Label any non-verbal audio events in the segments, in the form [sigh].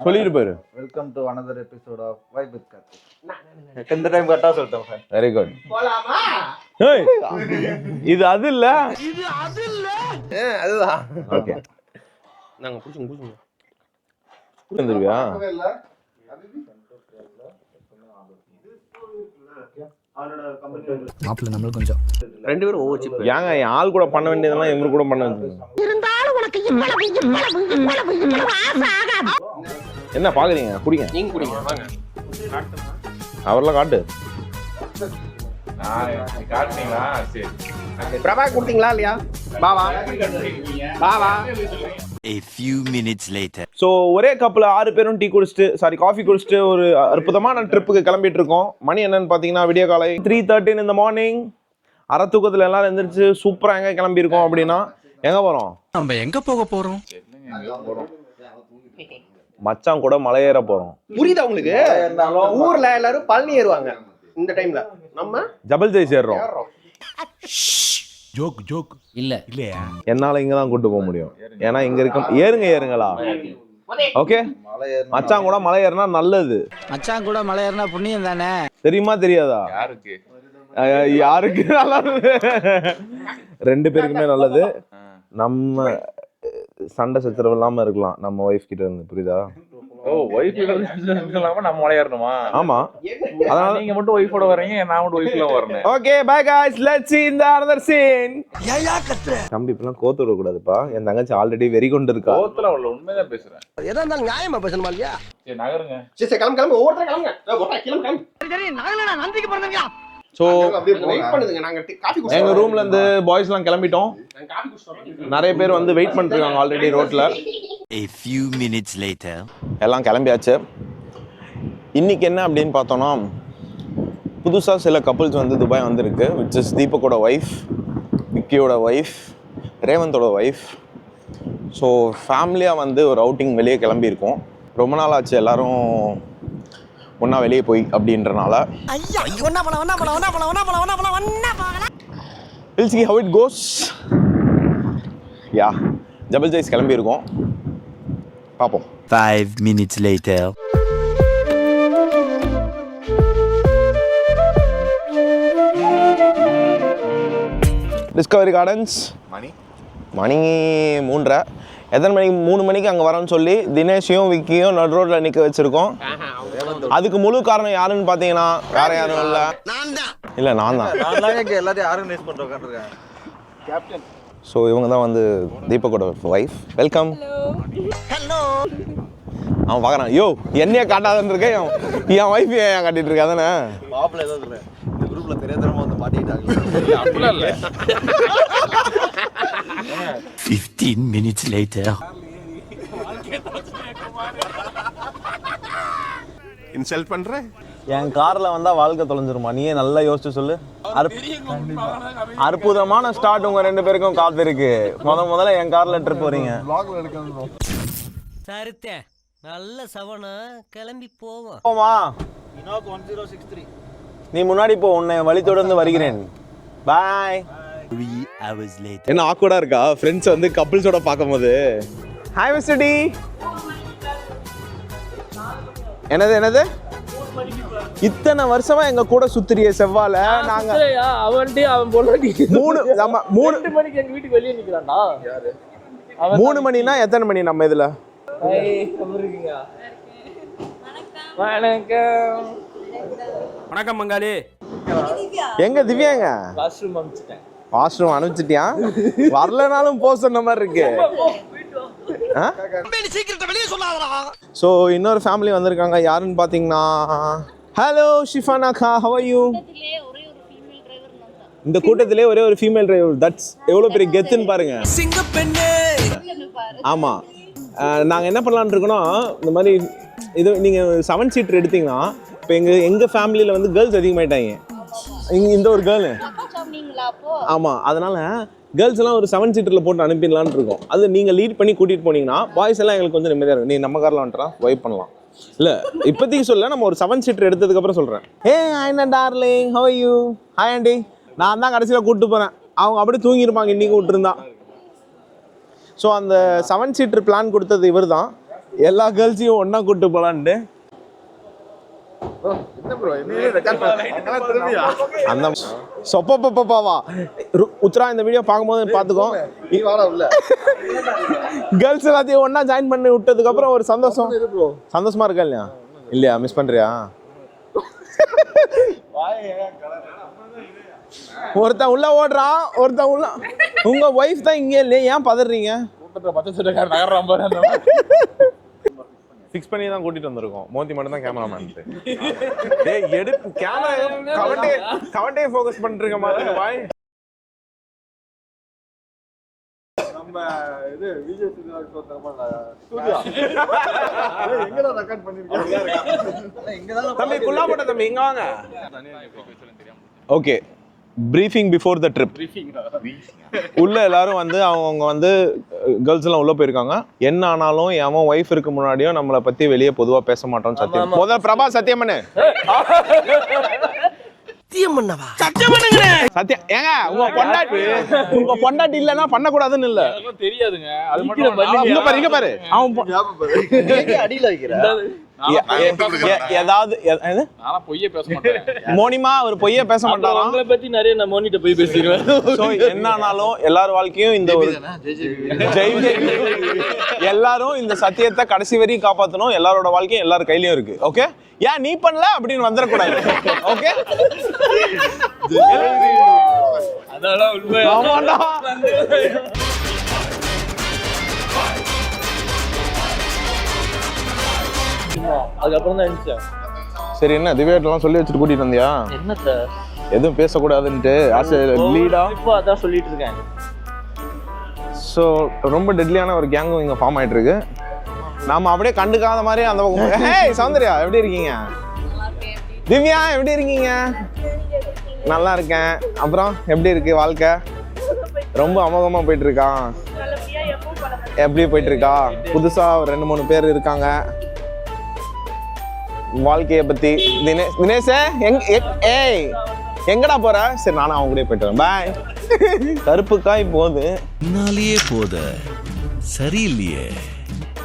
சொல்லிட்டு போயிரு. Welcome to another episode of vibe with Karthik இந்த டைம் கரெக்டாக சொல்லிட்டேன் சார் வெரி குட் ஏய் இது அது இல்ல. அதுதான். ஓகே நாங்க வந்துருவியா மாப்பிள்ள நம்மளும் கொஞ்சம். ரெண்டு பேரும் ஒவ்வொரு சிப் ஏங்க என் ஆள் கூட பண்ண வேண்டியதெல்லாம் இவரு கூட பண்ண வச்சுக்கோங்க என்ன பாக்குறீங்க? குடிங்க. நீங்க குடிங்க வாங்க. அவரெல்லாம் காட்டு. காட்டுனீங்களா? சரி. பிரபா கொடுத்தீங்களா இல்லையா? பாவா பாவா A few minutes later. So ஒரே கப்பில் ஆறு பேரும் டீ குடிச்சிட்டு சாரி காஃபி குடிச்சிட்டு ஒரு அற்புதமான ட்ரிப்புக்கு கிளம்பிட்டு இருக்கோம். மணி என்னன்னு பார்த்தீங்கன்னா விடிய காலை த்ரீ தேர்ட்டின் இந்த மார்னிங் அரை தூக்கத்தில் எல்லாரும் எந்திரிச்சு சூப்பராக எங்கே கிளம்பியிருக்கோம் அப்படின்னா எங்கே போகிறோம் நம்ம எங்க போக போறோம். மச்சான் கூட மலையேற போகிறோம் புரியுதா உங்களுக்கு? ஊர்ல எல்லாரும் பழனி ஏறுவாங்க இந்த டைம்ல நம்ம? Jebel Jais சேர்றோம். Joke joke. இல்ல. இல்லையா? என்னால் இங்கே தான் கூட்டு போக முடியும். ஏன்னா இங்கே இருக்க ஏறுங்க ஏறுங்களா? ஓகே மலை மச்சான் கூட மலை ஏறினா நல்லது. மச்சான் கூட மலை ஏறினா புண்ணியம் தானே? தெரியுமா தெரியாதா? யாருக்கு? யாருக்கு? நல்லது [laughs] ரெண்டு பேருக்குமே நல்லது. நம்ம சண்டை சச்சரவு இல்லாம இருக்கலாம் நம்ம ஒய்ஃப் கிட்ட இருந்து புரியுதா ஓ ஒய்ஃப் இல்லாம நம்ம விளையாடணுமா ஆமா அதனால நீங்க மட்டும் ஒய்ஃபோட வர்றீங்க நான் மட்டும் ஒய்ஃப்ல வரணும் okay bye guys let's see இந்த another scene தம்பி இப்பலாம் கோத்து விட கூடாதுப்பா என் தங்கச்சி ஆல்ரெடி வெறி கொண்டு இருக்கா கோத்துல அவ்வளவு உண்மைதான் பேசுறேன் எதா இருந்தாலும் நியாயமா பேசணுமா இல்லையா சரி நகருங்க சரி சரி கிளம்பு கிளம்பு ஒவ்வொருத்தரும் கிளம்புங்க ஏய், ஒருத்தன் கிளம்பு கிளம்பு சோ அப்படியே வெயிட் பண்ணுங்க நாங்க டீ- காஃபி குடிச்சோம் எங்க ரூம்ல இருந்து பாய்ஸ் எல்லாம் கிளம்பிட்டோம். நிறைய பேர் வந்து வெயிட் பண்ணிட்டு இருக்காங்க ஆல்ரெடி ரோட்ல A few minutes later. எல்லாம் கிளம்பியாச்சு. இன்னைக்கு என்ன அப்படின்னு பார்த்தோம்னா புதுசாக சில கப்புள்ஸ் வந்து துபாய் வந்திருக்கு விச் இஸ் தீபக்கோட ஒய்ஃப் விக்கியோட ஒய்ஃப் ரேவந்தோட ஒய்ஃப் ஸோ ஃபேமிலியாக வந்து ஒரு அவுட்டிங் வெளியே கிளம்பியிருக்கோம். ரொம்ப நாள் ஆச்சு எல்லாரும் ஒன்றா வெளியே போய் அப்படின்றனால. Will see how it goes yeah Jebel Jais கிளம்பியிருக்கோம். பார்ப்போம். Five minutes later. Discovery Gardens மணி. மணி மூன்றரை. எத்தனை மணிக்கு மூணு மணிக்கு அங்கே வரோன்னு சொல்லி தினேஷையும் விக்கியும் நடு ரோட்டில் நிற்க வச்சுருக்கோம். அதுக்கு முழு காரணம் யாருன்னு பார்த்தீங்கன்னா வேற யாரும் இல்லை. இல்லை நான் தான் எல்லாத்தையும் ஆர்கனைஸ் உட்காந்துருக்கேன் கேப்டன் ஸோ இவங்க தான் வந்து தீபக்கோட ஒய்ஃப் வெல்கம் அவன் பார்க்குறான் யோ என்னைய காட்டாதன்னு இருக்கேன். என் ஒய்ஃப் ஏன் காட்டிட்டு இருக்கா தானே மாப்பிள்ள ஏதோ இந்த குரூப்ல தெரியாதனமா வந்து மாட்டிக்கிட்டாங்க அப்படிலாம் இல்ல. 15 minutes later. இன்சல்ட் பண்ணுறேன் என் காரில் வந்தால் வாழ்க்கை தொலைஞ்சிருமா? நீயே நல்லா யோசிச்சு சொல்லு. அற்ப- அற்புதமான ஸ்டார்ட் உங்கள் ரெண்டு பேருக்கும் காத்திருக்கு. முத முதல்ல என் காரில் ட்ரிப் வரீங்க சருத்த நல்ல சவனா கிளம்பி போவோம். போமா? நீ முன்னாடி போ உன்னை வழி தொடர்ந்து வருகிறேன். பாய். என்ன ஆக்வர்டா இருக்கா? ஃப்ரெண்ட்ஸ் வந்து கப்பிள்ஸோட பார்க்கும்போது. ஹாய் மிஸ்டர் டி என்னது என்னது? இத்தனை வருஷமா எங்க கூட சுத்துறிய செவ்வால? நாங்க அவன்ட்டு அவன் பொண்டாட்டி மூணு நம்ம மூணு மணிக்கு எங்க வீட்டுக்கு வெளியே நிக்கிறான்டா மூணு மணினா எத்தனை மணி நம்ம இதுல? ஹாய் எப்படி இருக்கீங்க வணக்கம். வணக்கம் மங்காளி எங்க திவ்யாங்க? Washroom அமிச்சிட்டேன் washroom அனுப்பிச்சிட்டியா? வரலனாலும் போ சொன்ன மாதிரி இருக்கு. ஸோ இன்னொரு ஃபேமிலி வந்திருக்காங்க. யாருன்னு பார்த்தீங்கன்னா ஹலோ ஷிஃபானா கா ஹவ் யூ இந்த கூட்டத்திலே ஒரே ஒரு ஃபீமேல் டிரைவர் தட்ஸ் எவ்வளோ பெரிய கெத்துன்னு பாருங்க. ஆமாம் நாங்கள் என்ன பண்ணலான்னு இருக்கோம்னா இந்த மாதிரி இது நீங்கள் செவன் சீட்டர் எடுத்தீங்கன்னா இப்போ எங்கள் எங்கள் ஃபேமிலியில் வந்து கேர்ள்ஸ் அதிகமாயிட்டாங்க. இங்க இந்த ஒரு கேர்ளு ஆமாம் அதனால கேர்ள்ஸ் எல்லாம் ஒரு செவன் சீட்டரில் போட்டு அனுப்பிடலான்னு இருக்கோம். அது நீங்கள் லீட் பண்ணி கூட்டிகிட்டு போனீங்கன்னா பாய்ஸ் எல்லாம் எங்களுக்கு கொஞ்சம் நிம்மதியாக இருக்கும். நீ நம்ம காரில் வந்துட்டா வைப் பண்ணலாம். இல்லை இப்போதைக்கு சொல்ல நம்ம ஒரு செவன் சீட்டர் எடுத்ததுக்கப்புறம் சொல்கிறேன் ஏ என்ன darling how you hi aunty நான் தான் கடைசியில் கூப்பிட்டு போகிறேன் அவங்க அப்படியே தூங்கியிருப்பாங்க இன்றைக்கும் விட்டுருந்தா. ஸோ அந்த செவன் சீட்டர் பிளான் கொடுத்தது இவர் தான் எல்லா கேர்ள்ஸையும் ஒன்றா கூப்பிட்டு போகலான்ட்டு அந்த சொப்பப்பப்பாவா உத்ரா இந்த வீடியோ பார்க்கும்போது பார்த்துக்கோ கேர்ள்ஸ் எல்லாத்தையும் ஒண்ணா ஜாயின் பண்ணி விட்டதுக்கு அப்புறம் ஒரு சந்தோஷம். சந்தோஷமா இருக்கா இல்லையா? இல்லையா? மிஸ் பண்றியா? ஒருத்தன் உள்ள ஓடுறான் ஒருத்தன் உள்ள உங்க ஒய்ஃப் தான் இங்கே இல்லையே? ஏன் பதறீங்க? பச்சை சட்டைக்காரன் நகர்றான் பாரு. ஃபிக்ஸ் பண்ணி தான் கூட்டிட்டு வந்திருக்கோம். மோதி மட்டும் தான் கேமராமேன் [laughs] டேய் எடு கேமரா கவண்டே கவண்டே ஃபோக்கஸ் பண்ணிட்டு இருக்க மாதிரி பாய். எங்கடா ரெக்கார்ட் பண்ணிருக்கீங்க தம்பி குள்ளா போட்ட தம்பி இங்க வாங்க. Okay briefing before the trip உள்ள எல்லாரும் வந்து அவங்க வந்து கேர்ள்ஸ் எல்லாம் உள்ள போயிருக்காங்க. என்ன ஆனாலும் எவன் ஒய்ஃப் இருக்கு முன்னாடியும் நம்மளை பத்தி வெளியே பொதுவா பேச மாட்டோம்னு சத்தியம். முதல்ல பிரபா சத்தியம் பண்ணு சத்தியம் ஏங்க உங்க பொண்டாட்டி உங்க பொண்டாட்டி இல்லைன்னா பண்ணக்கூடாதுன்னு இல்ல. தெரியாதுங்க. அது மட்டும் பாரு அவன் அடியில ஏதாவது எ- எது? நானா பொய்யே பேச மாட்டேன். [laughs] மோனிமா ஒரு பொய்ய பேச மாட்டாராம் உங்களை பத்தி நிறைய நான் மோனிட்ட போய் பேசிக்கிறேன். சோ என்ன ஆனாலும் எல்லார் வாழ்க்கையும் இந்த ஒரு ஜெய். எல்லாரும் இந்த சத்தியத்தை கடைசி வரையும் காப்பாத்தணும். எல்லாரோட வாழ்க்கையும் எல்லார் கையிலயும் இருக்கு. ஓகே ஏன் நீ பண்ணல அப்படின்னு வந்துடக்கூடாது. ஓகே [laughs] அதெல்லாம் உண்மை. அதுக்கப்புறம் தான் இருந்துச்சேன் சரி என்ன திவ்யாட்டெல்லாம் சொல்லி வச்சுட்டு கூட்டிட்டு வந்தியா? என்னத்த எதுவும் பேசக்கூடாதுன்ட்டு ஆஸ் லீடா இப்போ அதான் சொல்லிட்டு இருக்கேன். ஸோ ரொம்ப டெட்லியான ஒரு கேங்கும் இங்கே ஃபார்ம் ஆயிட்டு இருக்கு நாம அப்படியே கண்டுக்காத மாதிரி அந்த பக்கம் ஹே சௌந்தர்யா எப்படி இருக்கீங்க? திவ்யா எப்படி இருக்கீங்க? நல்லா இருக்கேன். அப்புறம் எப்படி இருக்கு வாழ்க்கை? ரொம்ப அமோகமா போயிட்டு இருக்கான் எப்படி போயிட்டு இருக்கா புதுசா ஒரு ரெண்டு மூணு பேர் இருக்காங்க. வாழ்க்கைய பத்தி. தினேஷ் தினேஷே எங் ஏய் எங்கடா போற? சரி நானும் அவங்க கூட போயிட்டு பாய் [laughs] கருப்பு காய் போகுது பின்னாலேயே போத. சரியில்லையே.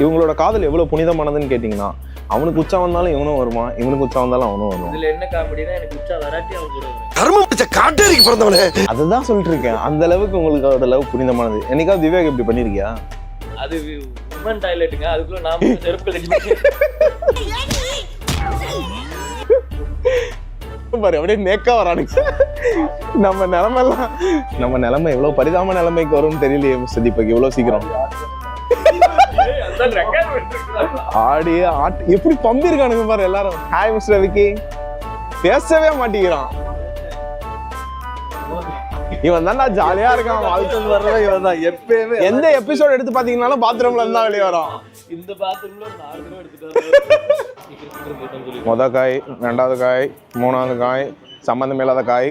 இவங்களோட காதல் எவ்வளவு புனிதமானதுன்னு கேட்டிங்கன்னா அவனுக்கு உச்சா வந்தாலும் இவனும் வருவான் இவனுக்கு உச்சா வந்தாலும் அவனும் வருவான். இதுல என்ன காமெடினா எனக்கு உச்சா வராட்டி வரும் கர்மம் பிடிச்ச காட்டேரிக்கு பிறந்தவனே. அதுதான் சொல்லிட்டு இருக்கேன் அந்த அளவுக்கு உங்களுக்கு அவரோட லவ் புனிதமானது. என்னைக்காவது திவ்யாக்கு இப்படி பண்ணிருக்கியா? அது உமன் டாய்லெட்டுங்க அதுக்குள்ள நாம செருப்பு [laughs] பாரு அப்படியே நேக்கா வரானுங்க நம்ம நிலைமெல்லாம் நம்ம நிலைமை எவ்வளவு பரிதாப நிலைமைக்கு வரும்னு தெரியலையே மிஸ்டர் தீபக் இவ்வளவு சீக்கிரம். ஆடி ஆட்டு எப்படி பம்பிருக்கானுங்க பாரு எல்லாரும். Hi mister Vicky. பேசவே மாட்டேங்கிறான். இவன் தான்டா ஜாலியா இருக்கான் வாழ்க்கை வர்றவன் இவன் தான். எப்பயுமே எந்த எபிசோட் எடுத்து பாத்தீங்கன்னாலும் பாத்ரூம்ல இருந்தா வெளியே வரும். இந்த பாத்ரூம்ல ஒரு நாலு தடவை எடுத்துட்டு முத காய் ரெண்டாவது காய் மூணாவது காய் சம்மந்தம் இல்லாத காய்.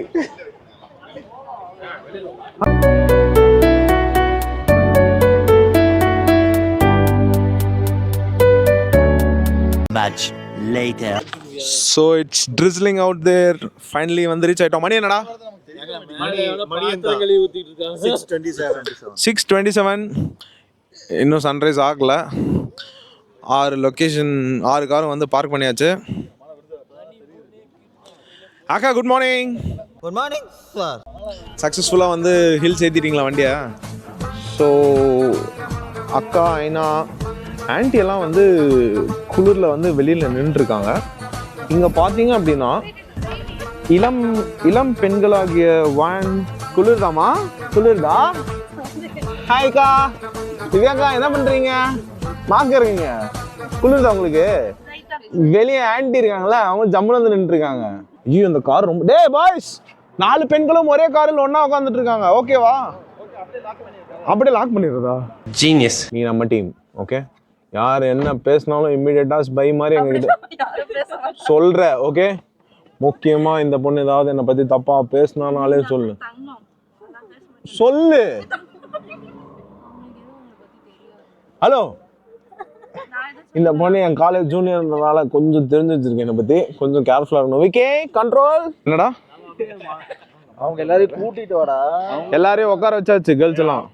Much later. So it's drizzling out there finally வந்து ரீச் ஆயிட்டோம் மணி என்னடா சிக்ஸ் டுவெண்ட்டி செவன் இன்னும் சன்ரைஸ் ஆகல. ஆறு லொக்கேஷன் ஆறு காரும் வந்து பார்க் பண்ணியாச்சு. அக்கா good morning good morning sir சக்ஸஸ்ஃபுல்லாக வந்து ஹில்ஸ் ஏற்றிட்டீங்களா வண்டியை? ஸோ அக்கா ஐனா ஆன்ட்டி எல்லாம் வந்து குளிரில் வந்து வெளியில் நின்றுருக்காங்க. இங்கே பார்த்தீங்க அப்படின்னா இளம் இளம் பெண்களாகிய வான் குளிர்தாமா? குளிர்தா? ஹாய்க்கா திவ்யாக்கா என்ன பண்ணுறீங்க மாஸ்க் இருக்கீங்க. குளிர்தா உங்களுக்கு? வெளியே ஆன்ட்டி இருக்காங்களா? அவங்க ஜம்முன்னு வந்து நின்றுருக்காங்க ஐயோ இந்த கார் ரொம்ப டேய் பாய்ஸ் நாலு பெண்களும் ஒரே காரில் ஒண்ணா உட்காந்துட்டு இருக்காங்க ஓகேவா அப்படியே லாக் பண்ணிடுறதா? ஜீனியஸ் நீ நம்ம டீம் ஓகே யார் என்ன பேசினாலும் இம்மிடியட்டா பை மாதிரி எங்ககிட்ட சொல்ற ஓகே முக்கியமா இந்த பொண்ணு ஏதாவது என்னை பத்தி தப்பா பேசினானாலே சொல்லு. சொல்லு. [laughs] ஹலோ இந்த பொண்ணு என் காலேஜ் ஜூனியர்ன்றதால கொஞ்சம் தெரிஞ்சு வச்சிருக்கேன் என்னை பத்தி. கொஞ்சம் கேர்ஃபுல்லா இருக்கணும். ஓகே கண்ட்ரோல் என்னடா? அவங்க எல்லாரையும் கூட்டிட்டு வாடா. எல்லாரையும் உட்கார வச்சாச்சு கேர்ள்ஸ் எல்லாம்.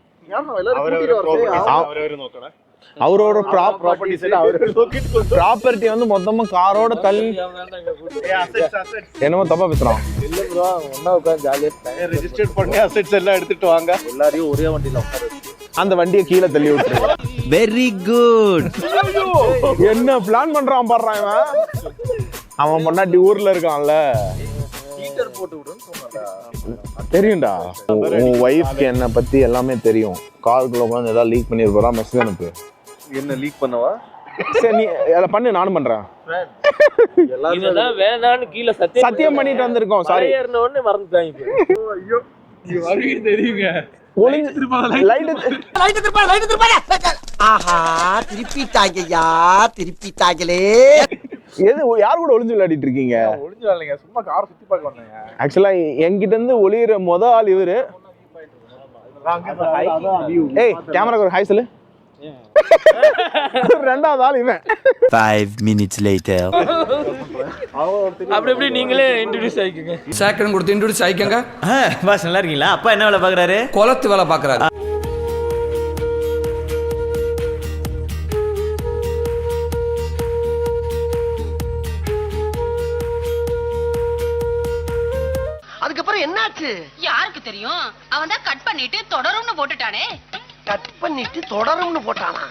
அவரோட ப்ராப்பர்ட்டி வந்து மொத்தமா காரோட தள்ளி என்னமோ தப்பா பேசுறான். இல்ல ப்ரோ ஒண்ணா உட்காந்து ஜாலியா ரெஜிஸ்டர் பண்ணி அசெட்ஸ் எல்லாம் எடுத்துட்டு வாங்க. எல்லாரையும் ஒரே வண்டியில உட்கார வச்சு. அந்த வண்டியை கீழே தள்ளி விட்டுரு. வெரி குட் என்ன பிளான் பண்றான் பாடுறான் இவன்? அவன் பொண்டாட்டி ஊர்ல இருக்கான்ல. தெரியும்டா. உன் ஒய்ஃப்க்கு என்னை பத்தி எல்லாமே தெரியும். காருக்குள்ள உட்காந்து ஏதாவது லீக் பண்ணிருப்பா மெசேஜ் அனுப்பு. என்ன லீக் பண்ணவா? சரி நீ அதை பண்ணு நானும் பண்றேன். எல்லாரும் இதெல்லாம் வேணான்னு கீழே சத்தியம் சத்தியம் பண்ணிட்டு வந்திருக்கோம் சாரி மலை ஏறின உடனே மறந்துட்டாங்க. வருவீங்க தெரியுங்க ஒளிஞ்சு லைட் ஆஹா திருப்பிட்டாங்கய்யா திருப்பிட்டாங்களே. எது யார் கூட ஒளிஞ்சு விளையாடிட்டு இருக்கீங்க? ஒளிஞ்சு வரலைங்க சும்மா கார் சுத்தி பார்க்க வந்தேங்க. ஆக்சுவலா என்கிட்ட இருந்து ஒளியிற முத ஆள் இவரு. ஏய் கேமராக்கு ஒரு ஹாய் சொல்லு. ரெண்டாவது ஆள் இவன். ஃபைவ் மினிட்ஸ் லேட்டர் அப்படி இப்படி நீங்களே இன்ட்ரடியூஸ் ஆயிக்கோங்க. சேக்கரம் கொடுத்து இன்ட்ரோடியூஸ் ஆயிக்கங்க. பாஸ் நல்லா இருக்கீங்களா? அப்பா என்ன வேலை பாக்குறாரு குளத்து வேலை பார்க்குறாரு. என்னாச்சு யாருக்கு தெரியும்? அவன் தான் கட் பண்ணிட்டு தொடரும்னு போட்டுட்டானே. கட் பண்ணிட்டு தொடரும்னு போட்டானா?